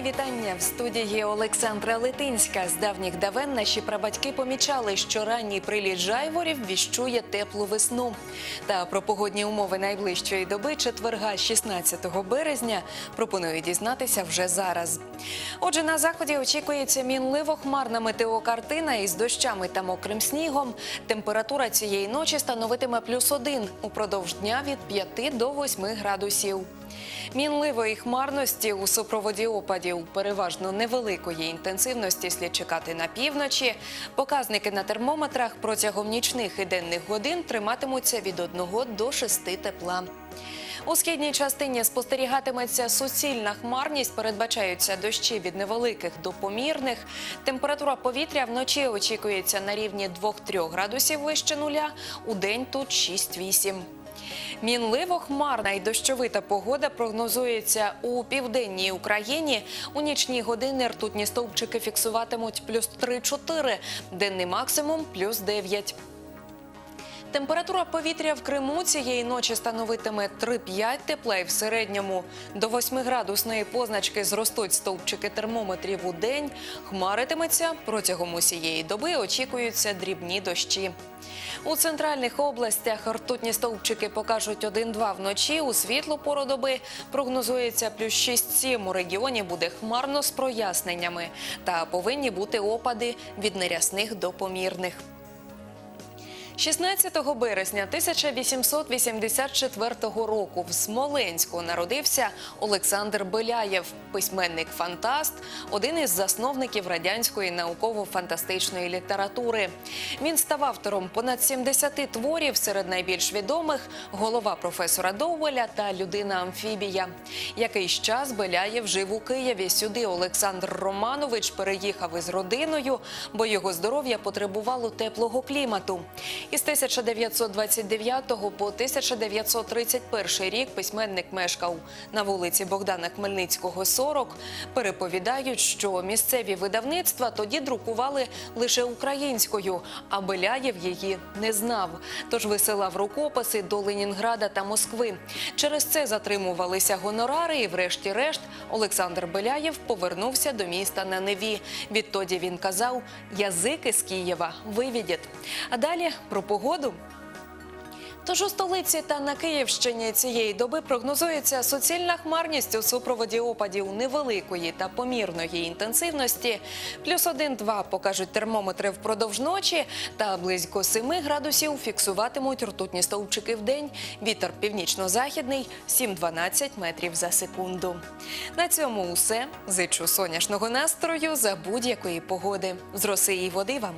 вітання в студії Олександра Литинська. З давніх давен наші прабатьки помічали, що ранній приліт жайворів віщує теплу весну. Та про погодні умови найближчої доби четверга, 16 березня, пропоную дізнатися вже зараз. Отже, на заході очікується мінливо-хмарна метеокартина із дощами та мокрим снігом. Температура цієї ночі становитиме плюс один упродовж дня від 5 до 8 градусів. Мінливої хмарності у супроводі опадів переважно невеликої інтенсивності слід чекати на півночі. Показники на термометрах протягом нічних і денних годин триматимуться від 1 до 6 тепла. У східній частині спостерігатиметься суцільна хмарність, передбачаються дощі від невеликих до помірних. Температура повітря вночі очікується на рівні 2-3 градусів вище нуля, у день тут 6-8. Мінливо хмарна і дощовита погода прогнозується у південній Україні. У нічні години ртутні стовпчики фіксуватимуть плюс 3-4, денний максимум плюс 9. Температура повітря в Криму цієї ночі становитиме 3-5 тепла і в середньому до 8 градусної позначки зростуть стовпчики термометрів у день. Хмаритиметься протягом усієї доби очікуються дрібні дощі. У центральних областях ртутні стовпчики покажуть 1-2 вночі. У світлу пору доби прогнозується плюс 6-7. У регіоні буде хмарно з проясненнями. Та повинні бути опади від нерясних до помірних. 16 березня 1884 року в Смоленську народився Олександр Беляєв, письменник-фантаст, один із засновників радянської науково-фантастичної літератури. Він став автором понад 70 творів, серед найбільш відомих голова професора Доввеля та людина амфібія. Якийсь час Беляєв жив у Києві. Сюди Олександр Романович переїхав із родиною, бо його здоров'я потребувало теплого клімату. Із 1929 по 1931 рік письменник мешкав на вулиці Богдана Хмельницького, 40. Переповідають, що місцеві видавництва тоді друкували лише українською, а Беляєв її не знав. Тож висилав рукописи до Ленінграда та Москви. Через це затримувалися гонорари, і, врешті-решт, Олександр Беляєв повернувся до міста на Неві. Відтоді він казав: язики з Києва вивідять. А далі про погоду. Тож у столиці та на Київщині цієї доби прогнозується суцільна хмарність у супроводі опадів невеликої та помірної інтенсивності. Плюс 1-2 покажуть термометри впродовж ночі та близько 7 градусів фіксуватимуть ртутні стовпчики в день. Вітер північно-західний 7-12 метрів за секунду. На цьому усе. Зичу сонячного настрою за будь-якої погоди. З роси і води вам.